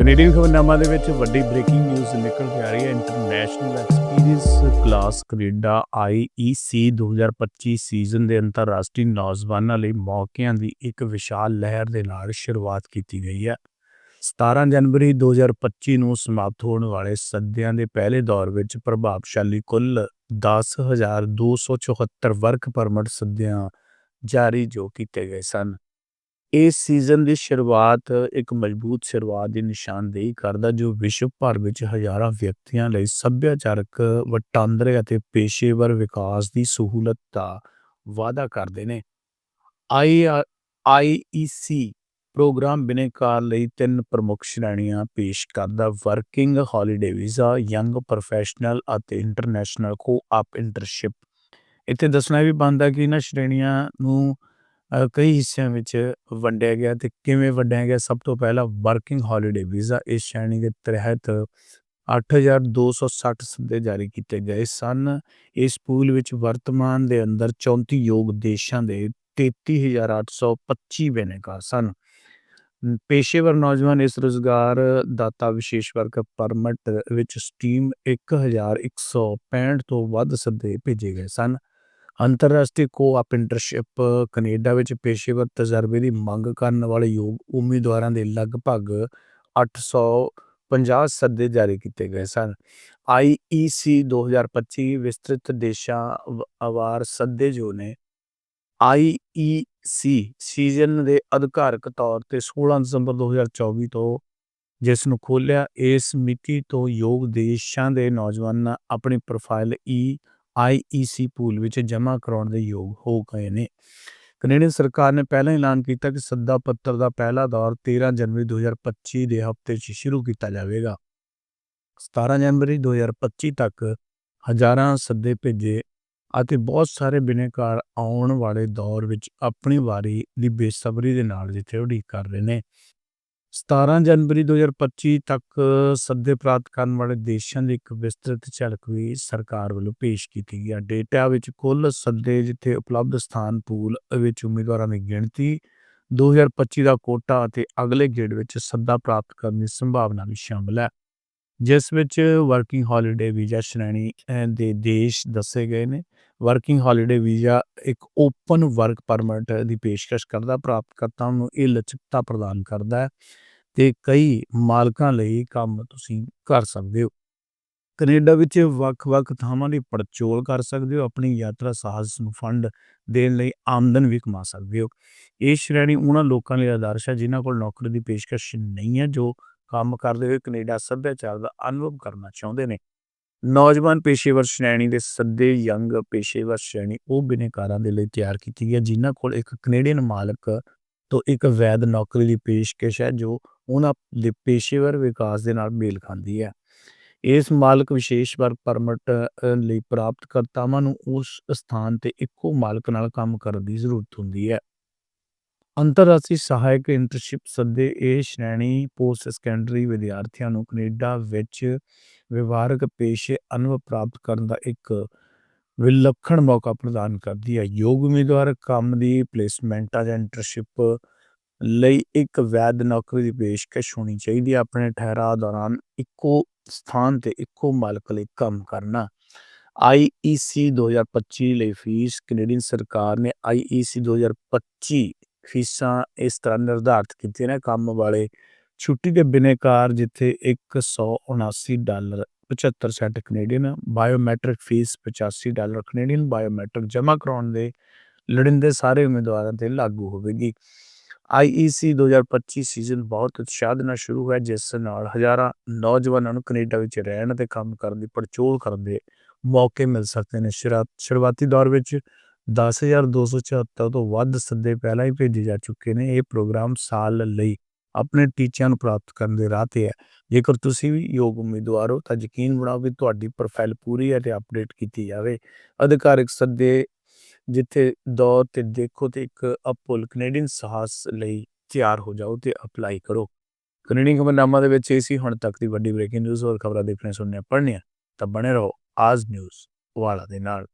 Canadian ਖਬਰਨਾਮਾ ਦੇ ਵਿੱਚ ਵੱਡੀ ਬ੍ਰੇਕਿੰਗ ਨਿਊਜ਼ ਨਿਕਲ ਕੇ ਆ ਰਹੀ ਹੈ। International experience class Canada IEC 2025 season ਦੇ ਅੰਤਰਰਾਸ਼ਟਰੀ ਨੌਜਵਾਨਾਂ ਲਈ ਮੌਕਿਆਂ ਦੀ ਇੱਕ ਵਿਸ਼ਾਲ ਲਹਿਰ ਦੇ ਨਾਲ ਸ਼ੁਰੂਆਤ ਕੀਤੀ ਗਈ ਹੈ। 17 ਜਨਵਰੀ 2025 ਨੂੰ ਸਮਾਪਤ ਹੋਣ ਵਾਲੇ ਸੱਦਿਆਂ ਦੇ ਪਹਿਲੇ ਦੌਰ ਵਿੱਚ ਪ੍ਰਭਾਵਸ਼ਾਲੀ ਕੁੱਲ 10274 ਵਰਕ ਪਰਮਿਟ ਸੱਦਿਆਂ ਜਾਰੀ ਜੋ ਕੀਤੇ ਗਏ ਸਨ। ਇਸ ਸੀਜ਼ਨ ਦੀ ਸ਼ੁਰੂਆਤ ਇੱਕ ਮਜ਼ਬੂਤ ਸ਼ੁਰੂਆਤ ਦੀ ਨਿਸ਼ਾਨਦੇਹੀ ਕਰਦਾ, ਜੋ ਵਿਸ਼ਵ ਭਰ ਵਿੱਚ ਹਜ਼ਾਰਾਂ ਵਿਅਕਤੀਆਂ ਲਈ ਸੱਭਿਆਚਾਰਕ ਵਟਾਂਦਰੇ ਅਤੇ ਪੇਸ਼ੇਵਰ ਵਿਕਾਸ ਦੀ ਸਹੂਲਤ ਦਾ ਵਾਅਦਾ ਕਰਦੇ ਨੇ। ਆਈ ਆਈਈਸੀ ਪ੍ਰੋਗਰਾਮ ਬਿਨੇਕਾਰ ਲਈ ਤਿੰਨ ਪ੍ਰਮੁੱਖ ਸ਼੍ਰੇਣੀਆਂ ਪੇਸ਼ ਕਰਦਾ, working holiday visa, young professional ਅਤੇ ਇੰਟਰਨੈਸ਼ਨਲ ਕੋ-ਆਪ ਇੰਟਰਨਸ਼ਿਪ ਇੱਥੇ ਦੱਸਣਾ ਵੀ ਬਣਦਾ ਕਿ ਇਹਨਾਂ ਸ਼੍ਰੇਣੀਆਂ ਨੂੰ ਕਈ ਹਿੱਸਿਆਂ ਵਿੱਚ ਵੰਡਿਆ ਗਿਆ ਤੇ ਕਿਵੇਂ ਵੰਡਿਆ ਗਿਆ? ਸਭ ਤੋਂ ਪਹਿਲਾਂ ਵਰਕਿੰਗ ਹੌਲੀਡੇ ਵੀਜ਼ਾ ਇਸ ਸ਼੍ਰੇਣੀ ਦੇ ਤਹਿਤ 8260 ਸੱਦੇ ਜਾਰੀ ਕੀਤੇ ਗਏ ਸਨ। ਇਸ ਪੂਲ ਵਿੱਚ ਵਰਤਮਾਨ ਦੇ ਅੰਦਰ 34 ਯੋਗ ਦੇਸ਼ਾਂ ਦੇ 33825 ਬਿਨੇਕਾਰ ਸਨ। ਪੇਸ਼ੇਵਰ ਨੌਜਵਾਨ ਇਸ ਰੁਜ਼ਗਾਰ ਦਾਤਾ ਵਿਸ਼ੇਸ਼ ਵਰਗ ਪਰਮਿਟ ਵਿੱਚ ਸਟ੍ਰੀਮ 1165 ਤੋਂ ਵੱਧ ਸੱਦੇ ਭੇਜੇ ਗਏ ਸਨ। ਅੰਤਰਰਾਸ਼ਟਰੀ ਕੋ-ਆਪ ਕੈਨੇਡਾ ਵਿੱਚ ਪੇਸ਼ੇਵਰ ਤਜਰਬੇ ਦੀ ਮੰਗ ਕਰਨ ਵਾਲੇ ਯੋਗ ਉਮੀਦਵਾਰਾਂ ਦੇ ਲਗਭਗ 850 ਸੱਦੇ ਜਾਰੀ ਕੀਤੇ ਗਏ ਸਨ। IEC 2025 ਵਿਸਤ੍ਰਿਤ ਦੇਸ਼ਾਂ ਵ- ਸੱਦੇ ਜੋ ਨੇ IEC ਸੀਜ਼ਨ ਦੇ ਅਧਿਕਾਰਕ ਤੌਰ ਤੇ 16 ਦਸੰਬਰ 2024 ਤੋਂ ਜਿਸ ਨੂੰ ਖੋਲਿਆ ਇਸ ਮਿਤੀ ਤੋਂ ਯੋਗ ਦੇਸ਼ਾਂ ਦੇ ਨੌਜਵਾਨਾਂ ਆਪਣੀ profile E e IEC pool ਵਿੱਚ ਜਮ੍ਹਾਂ ਕਰਾਉਣ ਦੇ ਯੋਗ ਹੋ ਗਏ ਨੇ। ਕੈਨੇਡੀਅਨ ਸਰਕਾਰ ਨੇ ਪਹਿਲਾਂ ਐਲਾਨ ਕੀਤਾ ਕਿ ਸੱਦਾ ਪੱਤਰ ਦਾ ਪਹਿਲਾ ਦੌਰ 13 ਜਨਵਰੀ 2025 ਦੇ ਹਫ਼ਤੇ 'ਚ ਸ਼ੁਰੂ ਕੀਤਾ ਜਾਵੇਗਾ। 17 ਜਨਵਰੀ 2025 ਤੱਕ ਹਜ਼ਾਰਾਂ ਸੱਦੇ ਭੇਜੇ ਅਤੇ ਬਹੁਤ ਸਾਰੇ ਬਿਨੇਕਾਰ ਆਉਣ ਵਾਲੇ ਦੌਰ ਵਿੱਚ ਆਪਣੀ ਵਾਰੀ ਦੀ ਬੇਸਬਰੀ ਦੇ ਨਾਲ ਜਿੱਥੇ ਉਡੀਕ ਕਰ ਰਹੇ ਨੇ। 17 ਜਨਵਰੀ 2025 ਤੱਕ ਸੱਦੇ ਪ੍ਰਾਪਤ ਕਰਨ ਵਾਲੇ ਦੇਸ਼ਾਂ ਦੀ ਇੱਕ ਵਿਸਤ੍ਰਿਤ ਝਲਕ ਵੀ ਸਰਕਾਰ ਵੱਲੋਂ ਪੇਸ਼ ਕੀਤੀ ਗਈ ਹੈ ਡੇਟਾ ਵਿੱਚ ਕੁੱਲ ਸੱਦੇ ਜਿੱਥੇ ਉਪਲਬਧ ਸਥਾਨ ਪੂਲ ਵਿੱਚ ਉਮੀਦਵਾਰਾਂ ਦੀ ਗਿਣਤੀ 2025 ਦਾ ਕੋਟਾ ਅਤੇ ਅਗਲੇ ਗੇੜ ਵਿੱਚ ਸੱਦਾ ਪ੍ਰਾਪਤ ਕਰਨ ਦੀ ਸੰਭਾਵਨਾ ਵੀ ਸ਼ਾਮਲ ਹੈ। ਜਿਸ ਵਿੱਚ ਵਰਕਿੰਗ ਹੌਲੀਡੇ ਵੀਜ਼ਾ ਸ਼੍ਰੇਣੀ ਦੇ ਦੇਸ਼ ਦੱਸੇ ਗਏ ਨੇ। ਵਰਕਿੰਗ ਹੌਲੀਡੇ ਵੀਜ਼ਾ ਇੱਕ ਓਪਨ ਵਰਕ ਪਰਮਿਟ ਦੀ ਪੇਸ਼ਕਸ਼ ਕਰਦਾ, ਪ੍ਰਾਪਤਕਰਤਾਵਾਂ ਨੂੰ ਇਹ ਲਚਕਤਾ ਪ੍ਰਦਾਨ ਕਰਦਾ ਹੈ। ਤੇ ਕਈ ਮਾਲਕਾਂ ਲਈ ਕੰਮ ਤੁਸੀਂ ਕਰ ਸਕਦੇ ਹੋ। ਕੈਨੇਡਾ ਵਿੱਚ ਵੱਖ-ਵੱਖ ਥਾਵਾਂ ਦੀ ਪੜਚੋਲ ਕਰ ਸਕਦੇ ਹੋ, ਆਪਣੀ ਯਾਤਰਾ ਸਾਹਸ ਨੂੰ ਫੰਡ ਦੇਣ ਲਈ ਆਮਦਨ ਵੀ ਕਮਾ ਸਕਦੇ ਹੋ। ਇਹ ਸ਼੍ਰੇਣੀ ਉਹਨਾਂ ਲੋਕਾਂ ਲਈ ਆਦਰਸ਼ ਹੈ ਜਿਨ੍ਹਾਂ ਕੋਲ ਨੌਕਰੀ ਦੀ ਪੇਸ਼ਕਸ਼ ਨਹੀਂ ਹੈ, ਜੋ ਕੰਮ ਕਰਦੇ ਹੋਏ ਕੈਨੇਡਾ ਸੱਭਿਆਚਾਰ ਦਾ ਅਨੁਭਵ ਕਰਨਾ ਚਾਹੁੰਦੇ ਨੇ। ਨੌਜਵਾਨ ਪੇਸ਼ੇਵਰ ਸ਼੍ਰੇਣੀ ਦੇ ਸੱਦੇ ਯੰਗ ਪੇਸ਼ੇਵਰ ਸ਼੍ਰੇਣੀ ਉਹ ਬਿਨੇਕਾਰਾਂ ਦੇ ਲਈ ਤਿਆਰ ਕੀਤੀ ਗਈ ਹੈ, ਜਿਨ੍ਹਾਂ ਕੋਲ ਇੱਕ ਕੈਨੇਡੀਅਨ ਮਾਲਕ ਤੋਂ ਇੱਕ ਵੈਧ ਨੌਕਰੀ ਦੀ ਪੇਸ਼ਕਸ਼ ਹੈ, ਜੋ ਉਹਨਾਂ ਦੇ ਪੇਸ਼ੇਵਰ ਵਿਕਾਸ ਦੇ ਨਾਲ ਮੇਲ ਖਾਂਦੀ ਹੈ। ਇਸ ਮਾਲਕ ਵਿਸ਼ੇਸ਼ ਵਰਕ ਪਰਮਿਟ ਲਈ ਪ੍ਰਾਪਤਕਰਤਾਵਾਂ ਨੂੰ ਉਸ ਸਥਾਨ ਤੇ ਇੱਕੋ ਮਾਲਕ ਨਾਲ ਕੰਮ ਕਰਨ ਦੀ ਜ਼ਰੂਰਤ ਹੁੰਦੀ ਹੈ। ਅੰਤਰਰਾਸ਼ਟਰੀ ਸਹਾਇਕ ਇੰਟਰਨਸ਼ਿਪ ਸੱਦੇ ਇਹ ਸ਼੍ਰੇਣੀ ਪੋਸਟ ਸੈਕੰਡਰੀ ਵਿਦਿਆਰਥੀਆਂ ਨੂੰ ਕੈਨੇਡਾ ਵਿੱਚ ਵਿਵਹਾਰਕ ਪੇਸ਼ੇ ਅਨੁਭਵ ਪ੍ਰਾਪਤ ਕਰਨ ਦਾ ਇੱਕ ਵਿਲੱਖਣ ਮੌਕਾ ਪ੍ਰਦਾਨ ਕਰਦੀ ਹੈ। ਯੋਗ ਉਮੀਦਵਾਰ ਕੰਮ ਦੀ ਪਲੇਸਮੈਂਟਾਂ ਜਾਂ ਇੰਟਰਨਸ਼ਿਪ ਲਈ ਇੱਕ ਵੈਧ ਨੌਕਰੀ ਦੀ ਪੇਸ਼ਕਸ਼ ਹੋਣੀ ਚਾਹੀਦੀ ਹੈ। ਆਪਣੇ ਠਹਿਰਾਅ ਦੌਰਾਨ ਇੱਕੋ ਸਥਾਨ ਤੇ ਇੱਕੋ ਮਾਲਕ ਲਈ ਕੰਮ ਕਰਨਾ। IEC 2025 ਲਈ ਫੀਸ ਕੈਨੇਡੀਅਨ ਸਰਕਾਰ ਨੇ IEC 2025 ਫੀਸਾਂ ਇਸ ਤਰ੍ਹਾਂ ਨਿਰਧਾਰਤ ਕੀਤੀਆਂ ਨੇ। ਕੰਮ ਵਾਲੇ ਛੁੱਟੀ ਦੇ ਬਿਨੇਕਾਰ ਜਿੱਥੇ 179 dollar 75 cent Canadian, biometric fee 85 dollar Canadian, biometric ਜਮ੍ਹਾਂ ਕਰਾਉਣ ਦੇ ਲੋੜੀਂਦੇ ਸਾਰੇ ਉਮੀਦਵਾਰਾਂ ਤੇ ਲਾਗੂ ਹੋਵੇਗੀ। IEC 2025 ਸੀਜ਼ਨ ਬਹੁਤ ਉਤਸ਼ਾਹ ਦੇ ਨਾਲ ਸ਼ੁਰੂ ਹੋਇਆ, ਜਿਸ ਨਾਲ ਹਜ਼ਾਰਾਂ ਨੌਜਵਾਨਾਂ ਨੂੰ ਕੈਨੇਡਾ ਵਿੱਚ ਰਹਿਣ ਅਤੇ ਕੰਮ ਕਰਨ ਦੀ ਪੜਚੋਲ ਕਰਨ ਦੇ ਮੌਕੇ ਮਿਲ ਸਕਦੇ ਨੇ। ਸ਼ੁਰਾ- ਸ਼ੁਰੂਆਤੀ ਦੌਰ ਵਿੱਚ 10274 ਤੋਂ ਵੱਧ ਸੱਦੇ ਪਹਿਲਾਂ ਹੀ ਭੇਜੇ ਜਾ ਚੁੱਕੇ ਨੇ। ਇਹ ਪ੍ਰੋਗਰਾਮ ਸਾਲ ਲਈ ਆਪਣੇ ਟੀਚਿਆਂ ਨੂੰ ਪ੍ਰਾਪਤ ਕਰਨ ਦੇ ਰਾਹ ਤੇ ਹੈ। ਜੇਕਰ ਤੁਸੀਂ ਵੀ ਯੋਗ ਉਮੀਦਵਾਰ ਹੋ, ਤਾਂ ਯਕੀਨ ਬਣਾਓ ਵੀ ਤੁਹਾਡੀ ਪ੍ਰੋਫਾਈਲ ਪੂਰੀ ਹੈ ਤੇ ਅਪਡੇਟ ਕੀਤੀ ਜਾਵੇ। ਅਧਿਕਾਰਿਕ ਸੱਦੇ ਜਿੱਥੇ ਦੌਰ ਤੇ ਦੇਖੋ ਤੇ ਇੱਕ ਅਪੁੱਲ ਕੈਨੇਡੀਅਨ ਸਾਹਸ ਲਈ ਤਿਆਰ ਹੋ ਜਾਓ ਤੇ ਅਪਲਾਈ ਕਰੋ। ਕੈਨੇਡੀਅਨ ਖਬਰਨਾਮਾ ਦੇ ਵਿੱਚ ਇਹ ਸੀ, ਹੁਣ ਤੱਕ ਦੀ ਵੱਡੀ ਬ੍ਰੇਕਿੰਗ ਨਿਊਜ਼ ਹੋਰ ਖਬਰਾਂ ਦੇਖਣੇ ਸੁਣਨੇ ਪੜ੍ਹਨੀਆਂ ਤਾਂ ਬਣੇ ਰਹੋ ਆਜ ਨਿਊਜ਼ ਵਾਲਾ ਦੇ ਨਾਲ।